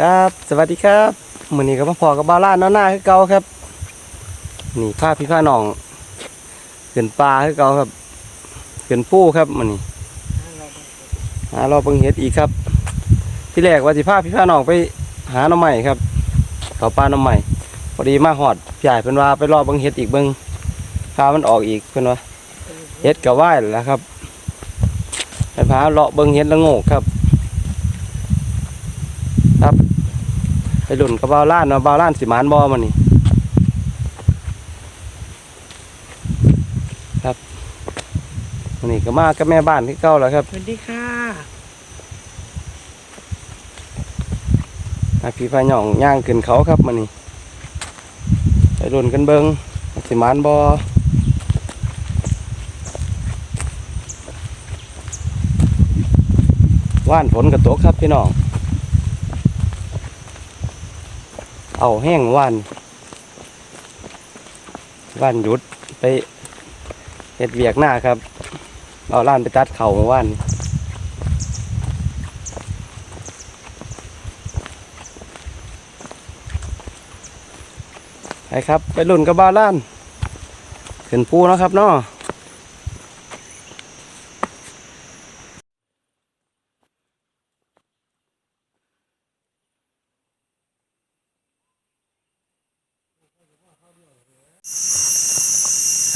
ครับ สวัสดีครับมือนี้ก็มาพอกับบ้าล้านเนาหน้าคือเก่าครับ นี่พาพี่พาน้องขึ้นปลาคือเก่าครับขึ้นปูครับมือนี้หารอเบิ่งเห็ดอีกครับ ที่แรกว่าสิพาพี่พาน้องไปหาหน่อไม้ครับเขาปลาหน่อไม้พอดีมาหอดพี่ใหญ่เพิ่นว่าไปรอเบิ่งเห็ดอีกเบิ่งพามันออกอีกเพิ่นว่าเห็ดก็ไหวายแล้วครับไปพาเลาะเบิ่งเห็ดละโงกครับ ไปหลุ่นกับบาล้านเนาะบาล้านสิมานบอมันนี่ครับวันนี้ก็มากับแม่บ้านที่เก้าแล้วครับสวัสดีค่ะอาพี่พาหย่องย่างขึ้นเขาครับมันนี่ไปหลุ่นกันเบิงสิมานบอว่านฝนกระตกครับพี่น้อง เอาแห้งว่านว่านหยุดไปเห็ดเวียกหน้าครับ เอาล้านไปตัดเข่ามาว่านไปครับ ไปลุ่นกับบ้าล้าน ขึ้นปูนะครับเนาะ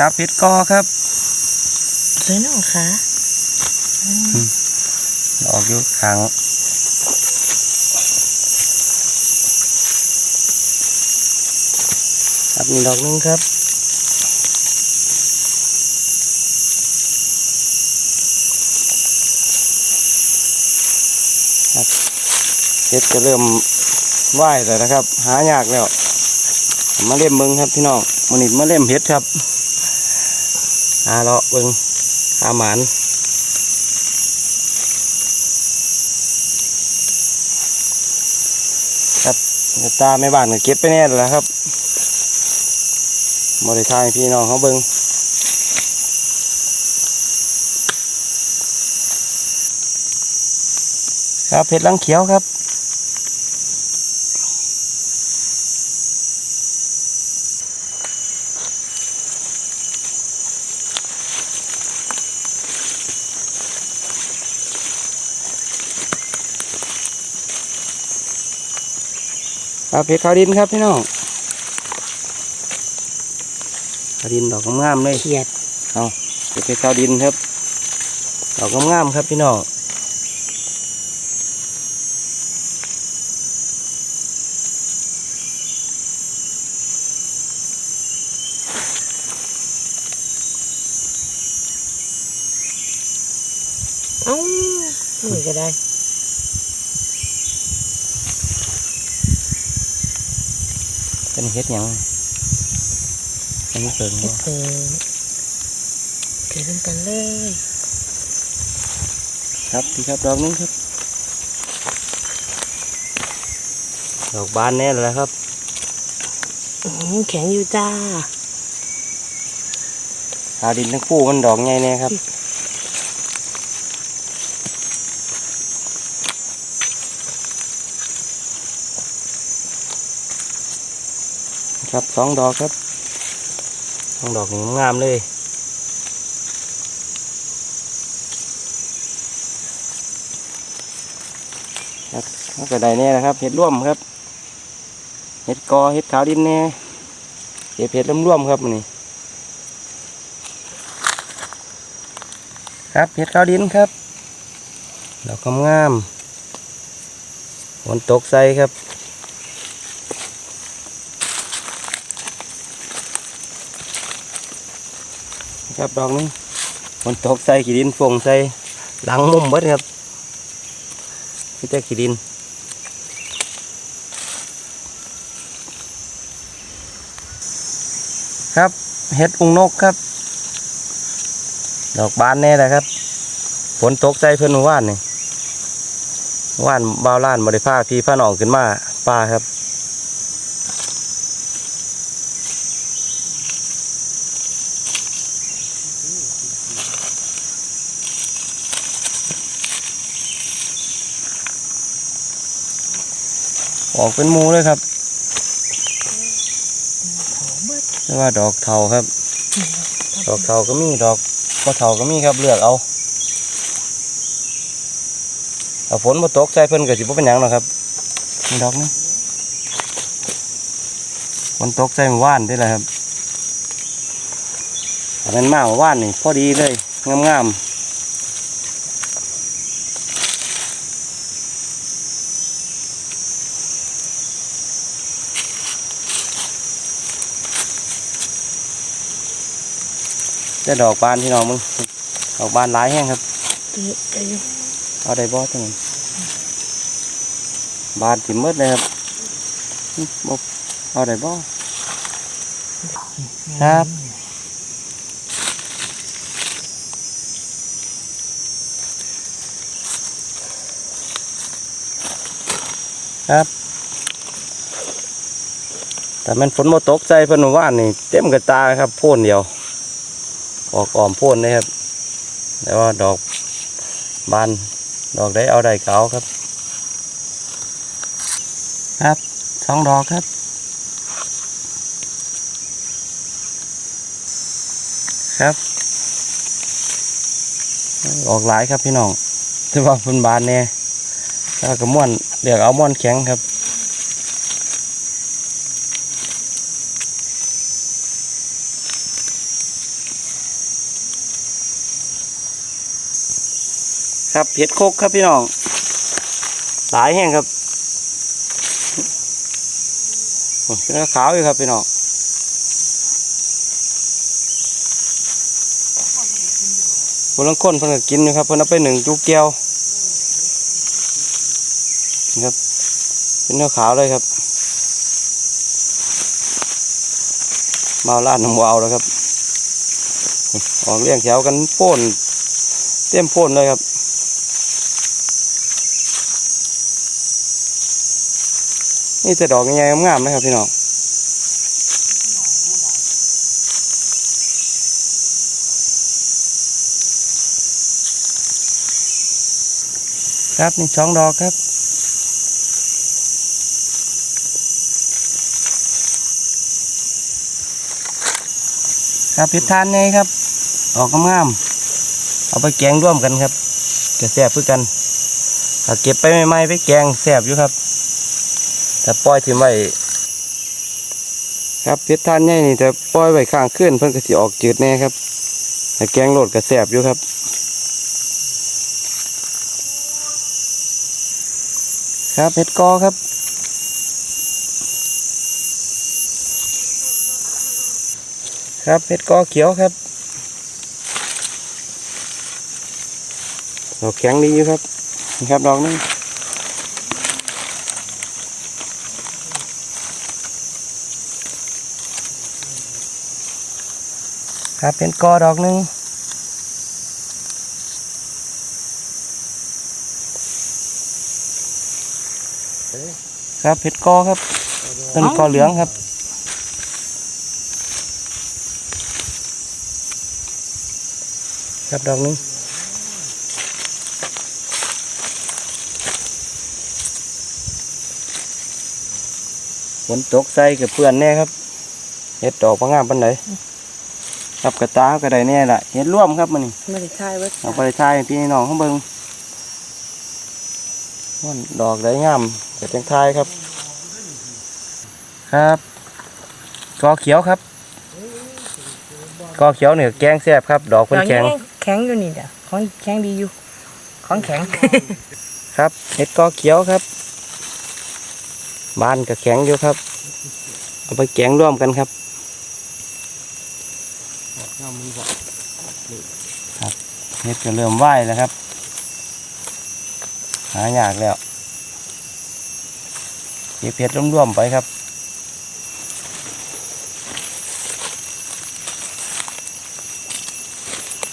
ครับพิษกอครับสวยน้องค่ะออกอยู่ขางครับมีดอกหนึงครับครับเห็ดจะเริ่มไหวแล้วนะครับ หายากแล้วมาเล่มเบิงครับพี่น้องมันนี่มาเล่มเห็ดครับ หาเลาะเบิงหาหมานครับตาไม่บานก็เก็บไปแน่แล้วล่ะครับบริทายพี่น้องเขาเบิงครับเพชรลังเขียวครับ ครับเพชรขาวดินครับพี่น้องขาวดินดอกงามๆเลยเขียดเพชรขาวดินครับ ดอกงามๆครับพี่น้องเอ้านี่ก็ได้ เป็นเฮ็ดหยังอันนี้เปิงเฮ็บ่ดเพิ่มเกิดกันเลย ครับพี่ครับดอกหนึงครับ ดอกบานแน่เลยครับอื้อหือแข็งอยู่จ้าขาวดินทั้งคู่มันดอกใหญ่แน่ครับ ครับสองดอกครับสองดอกนี่งามเลยครับแล้วก็ได้แน่นะครับเห็ดร่วมครับเห็ดกอเห็ดขาวดินแน่เห็ดเห็ดร่วมๆครับนี่ครับเห็ดขาวดินครับดอกงามๆฝนตกใส่ครับ ครับดอกนี้มันตกใส่ขี้ดินฟงใส่หลังมุมเบิดครับนี่แต่ขี้ดินครับเห็ดอุงนกครับ ดอกบานแน่เลยครับฝนตกใส่เพื่อนเมื่ว่านนี่ว่านบ่าวล้านบริภาพี่พาน้องขึ้นมาป่าครับ ออกเป็นมูเลยครับแต่ว่าดอกเทาครับ ดอกเทาก็มีดอกก็เทาก็มีครับเลือกเอาถ้าฝนมาตกใส่เพิ่นก็สิบ่เป็นหยังหรอกครับนี่ดอกนี้ฝนตกใส่หมู่านได้เลยครับเป็นมาหมู่านนี่พอดีเลยงามๆ แต่ดอกบานที่น้องมึงดอกบานหลายแห้งครับเอ๊ะเอ๊ะเอาได้บ่ทั้งนั้นบานถิ่มหมดเลยครับอื้อบ่เอาได้บ่ครับครับ แต่มันฝนมาตกใจเพิ่นว่าว่านนี่เต็มกระตาครับโพ่นเดียว ออกอ้อมโพ่นเลยครับแต่ว่าดอกบานดอกได้เอาได้เก่าครับ ครับสองดอกครับครับ ออกหลายครับพี่น้องแต่ว่าเพิ่นบานแน่แล้วก็ม่วนเดี๋ยวเอาม่วนแข็งครับ ครับเห็ดโคกครับพี่น้องหลายแห้งครับโอ้ยเป็นขาวอยู่ครับพี่น้องคนลังคนเพิ่นก,กินอยู่ครับเพิ่นเอาไปหนึ่งจุกแก้วนี่ครับเป็นเนื้อขาวเลยครับมาเอาลาดน้ำวาวแล้วครับออกเรียงแถวกันโพ่นเต็มโพ่นเลยครับ นี่จะดอกใหญ่งามๆนะครับพี่น้องครับนี่สองดอกครับครับพิดทานไงครับ ออกงามๆเอาไปแกงร่วมกันครับจะแซ่บเพื่อกันถ้าเก็บไปใหม่ๆไปแกงแซ่บอยู่ครับ แต่ปล่อยทิ้งไว้ครับเพชรทานใหญ่นี่แต่ปล่อยไว้ข้างขึ้นเพิ่นก็สิออกจืดแน่ครับแต่แกงโหลดก็แสบอยู่ครับ ครับเพชรกอครับครับเพชรกอเขียวครับดอกแข็งดีอยู่ครับนี่ครับดอกนึง ครับเป็นกอดอกหนึ่งครับเห็ดกอครับเป็นกอเหลืองครับครับดอกหนึงฝนตกใส่กับเพื่อนแน่ครับเห็ดดอกพะงามปันไหน ครับกระตาก็ได้แน่ละเห็ดร่วมครับมันนี่ไม่ได้ทายไว้เอาไปทายให้พี่น้องเขาเบิ่งมันดอกได้งามแต่จังทายครับ ครับกอเขียวครับกอเขียวเนี่ยแกงแซ่บครับ ดอกเพิ่นแข็งแข็งอยู่นี่เด้อของแข็งดีอยู่ของแข็ง ครับเห็ดกอเขียวครับบานก็แข็งอยู่ครับเอาไปแกงร่วมกันครับ ครับเห็ดก็เริ่มไหวแล้วครับ หายากแล้วเก็บเห็ดร่วมๆไปครับ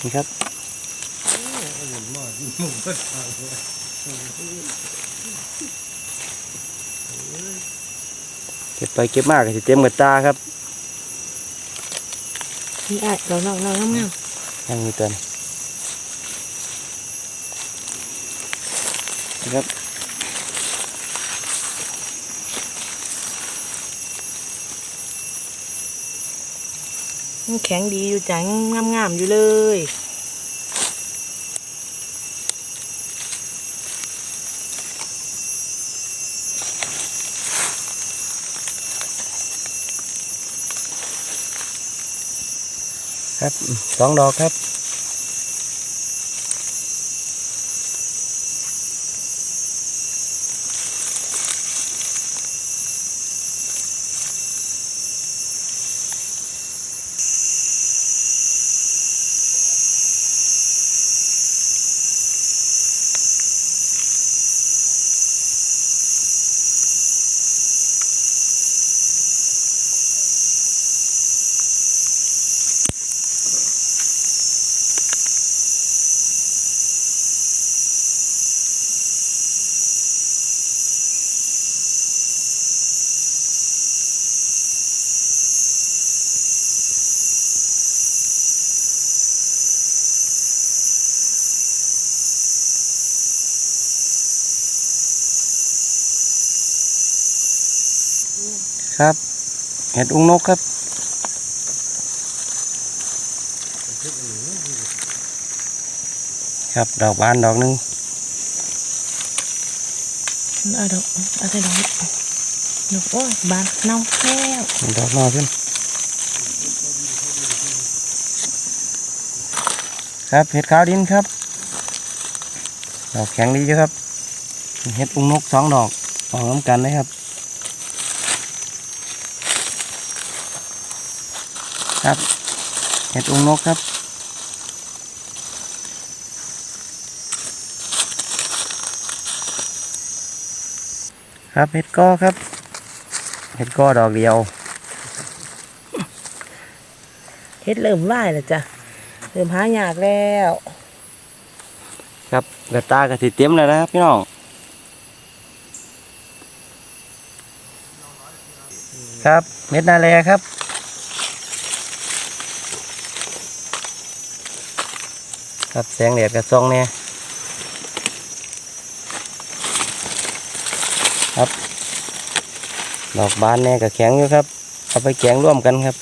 นี่ครับเก็บไปเก็บมากก็จะเต็มกระตาครับ นี่ไอ้เราเราเรางามๆยังมีตัวครับมันแข็งดีอยู่จังงามๆอยู่เลย ครับสองดอกครับ ครับ เห็ดอุ้งนกครับครับดอกบานดอกหนึงเอาดอกเอาแต่ดอกดอกโอ้ยบานเน่าแล้วดอกนอกขึ้นครับเห็ดขาวดินครับ ดอกแข็งดีอยู่ครับ เห็ดอุ้งนกสองดอกออกน้ำกันนะครับ ครับเห็ดอุ้งนกครับครับเห็ดก้อครับ เห็ดก้อดอกเดียวเฮ็ดเริ่มไหวแล้วจ้ะเริ่มหายากแล้ว ครับกระตากระติเตรียมแล้วนะครับพี่น้องครับเม็ดนาแลครับ ครับแสงแดดกระซองเนี่ยครับ ดอกบานเนี่ยกับแข็งอยู่ครับเอาไปแกงร่วมกันครับ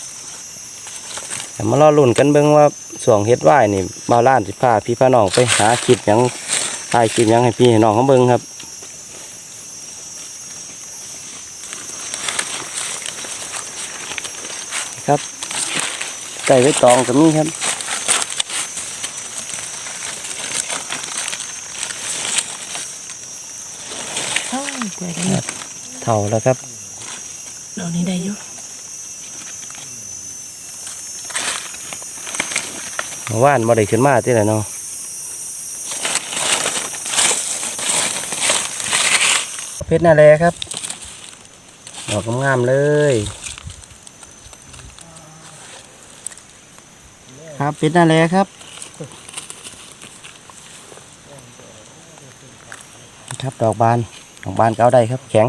แต่มารอลุ่นกันเบิ่งว่าส่วงเฮ็ดไหวนี่บาล้านสิพาพี่พาน้องไปหาคลิปหยังถ่ายคลิปหยังให้พี่ให้น้องเขาเบิ่งครับครับไก่ไว้ตองกับนี่ครับ เอ้ยเปิดอันนี้ เท่าแล้วครับดอกนี้ได้อยู่เมื่อวานบ่ได้ขึ้นมาที่ไหนเนาะเพชรนาแลครับ ดอกงามๆเลย ครับเพชรนาแลครับ ครับดอกบาน ดอกบานเก้าได้ครับ แข็ง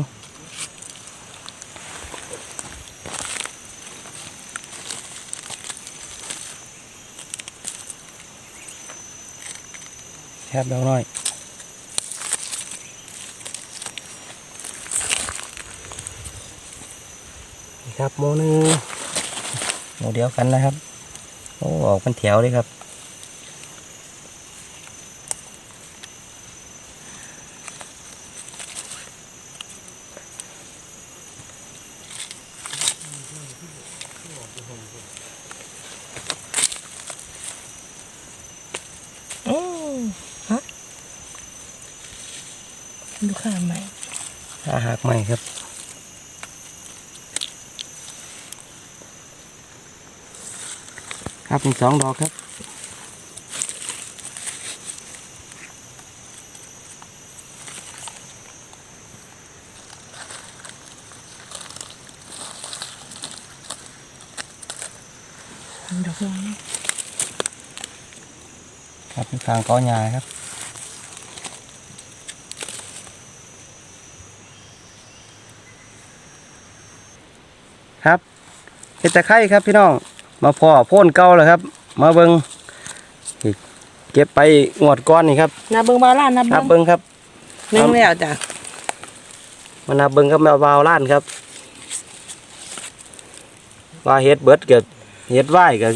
ครับดอกน้อยนี่ครับโมนึงโมเดียวกันนะครับ โอ้ออกเป็นแถวเลยครับ อือฮะดูข้างไหม อาหักใหม่ครับครับมีสองดอกครับดอกน้อยครับมีทางก้อหญ้าครับ ครับเห็ดตะไคร้ครับพี่น้อง มาพ่อโพ่นเก่าแล้วครับ มาเบิงอีกเก็บไปงวดก้อนนี่ครับนาเบิงบาล่านนานับเบิงเบิงครับหนึ่งแล้วจ้ะมานับเบิงครับแมววาวล้านครับ ว่าเฮ็ดเบิดเกิดเฮ็ดไหว้ก็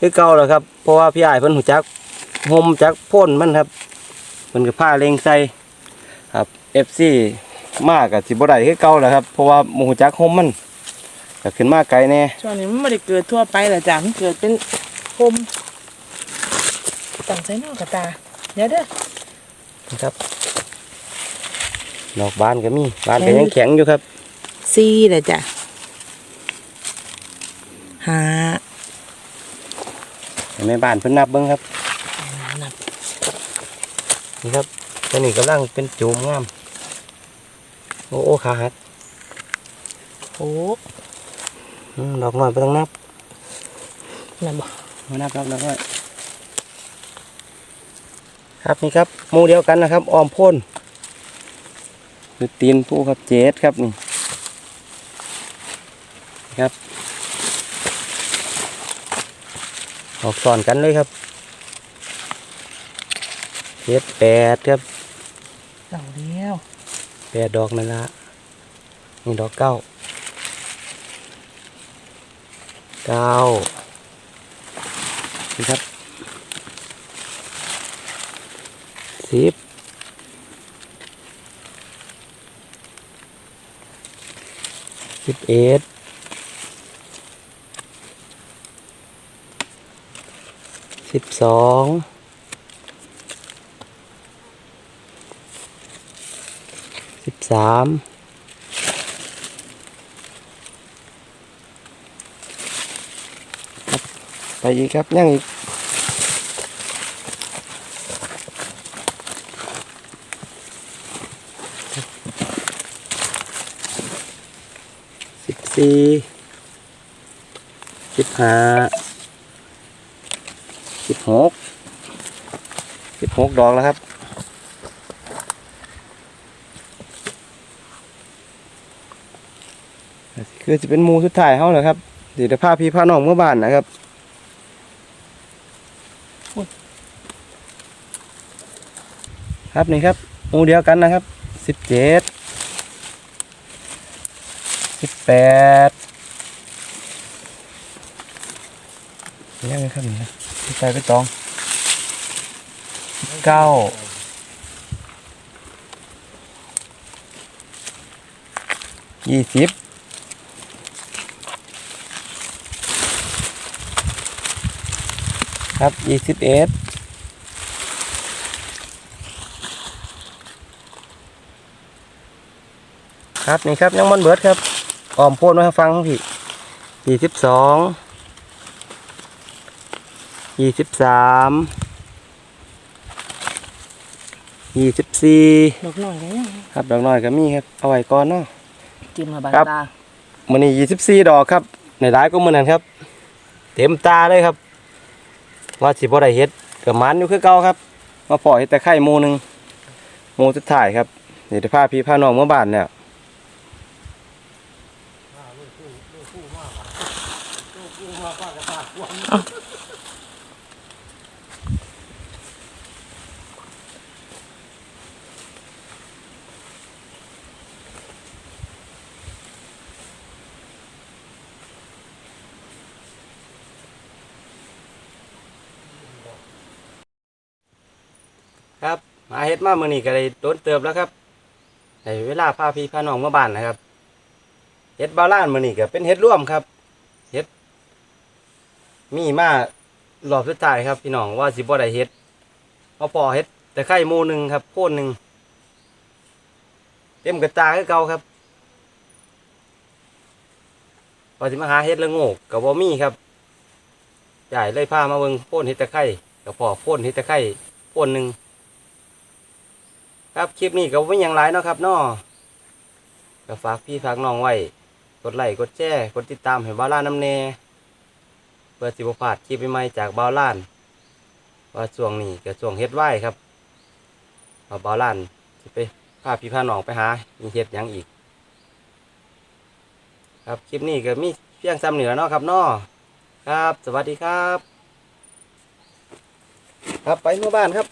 คือเก่าแล้วครับ เพราะว่าพี่อ้ายเพิ่นหูจักโฮมจักพ่นมันครับเพิ่นก็พาเลงใส่ครับ FC มากก็สิบ่ได้คือเก่าแล้วครับ เพราะว่าบ่หูจักโฮมมัน ก็ขึ้นมาไกลแน่ช่วงนี้มันไม่ได้เกิดทั่วไปหรอกจ้ะมันเกิดเป็นคมตั้งใจนอกกับตาเดี๋ยวเด้อนะครับดอกบานก็มีบานก็ยังแข็งอยู่ครับซีเลยจ้ะหาให้แม่บ้านเพิ่นนับเบิ่งครับนับนี่ครับตัวนี้กำลังเป็นจูมงาม โอ้โอ้ขาหักโอ้อืม ดอกน้อยบ่ต้องนับนับบ่มานับนับนับไว้ครับนี่ครับหมูเดียวกันนะครับ ออมพ่นคือตีนผู้ครับเจดครับนี่ครับ ออกสอนกันเลยครับเจ็ดแปดครับดอกเดียวแปดดอกนั่นละนี่ดอกเก้า เก้านี่ครับสิบสิบเอ็ดสิบสองสิบสามครับ ไปอีกครับยังอีกสิบสี่สิบห้าสิบหกสิบหกดอกแล้วครับคือจะเป็นมูสุดท้ายเขาเหรอครับเดี๋ยวจะพาพี่พาน้องเมื่อบ้านนะครับ ครับนี่ครับหมูเดียวกันนะครับสิบเจ็ดสิบแปดยังไงครับนี่นะสิบแปไปตองสิบเก้ายี่สิบครับยี่สิบเอ็ด ครับนี่ครับยังมันเบิดครับออมโพดมาให้ฟังครับพี่ยี่สิบสองยี่สิบสามยี่สิบสี่ดอกหน่อยก็ยังครับดอกน้อยก็มีครับเอาไว้ก่อนเนาะจิ้มมาบางครับตามันนี้ยี่สิบสี่ดอกครับ ในร้ายก็มือนั้นครับ เต็มตาเลยครับ ว่าสิบ่ได้เฮ็ดกับมันอยู่คือเก่าครับ มาปล่อยแต่ไข่หมูหนึ่งหมูสุดท้ายครับเดี๋ยวจะพาพี่พาน้องเมื่อบ้านเนี่ย ค รับมาเฮ็ดมามื้อนี้ก็ได้โดนเติบแล้วครับในเวลาพาพี่พาน้องมาบ้านนะครับเฮ็ดบาลานมื้อนี้ก็เป็นเฮ็ดร่วมครับเฮ็ดมีมารอบสุดท้ายครับ พี่น้องว่าสิบ่ได้เฮ็ดเอาพอเฮ็ดแต่ไข่หมูหนึงครับโพ่นหนึงเต็มกระตาคือเก่าครับพอสิมาหาเฮ็ดละโงกก็บ่มีครับใหญ่เลยพามาเบิ่งโพ่นเฮ็ดตะไคร่ก็พอโพ่นเฮ็ดตะไคร่โพ่นหนึง ครับคลิปนี้ก็ไม่ยังไรเนาะครับเนาะก็ฝากพี่ฝากน้องไว้ กดไลค์กดแชร์กดติดตามให้บ้าล้านน้ำเนเพื่อสิบพลาดคลิปใหม่จากบ้าล้าน ว่าช่วงนี้ก็ช่วงเฮ็ดไหวครับว่าบ้าล้านไปพาพี่พาน้องไปหามีเฮ็ดยังอีก ครับคลิปนี้ก็มีเพียงซ้ำเหนือเนาะครับเนาะครับ สวัสดีครับ ครับไปเมื่อบ้านครับ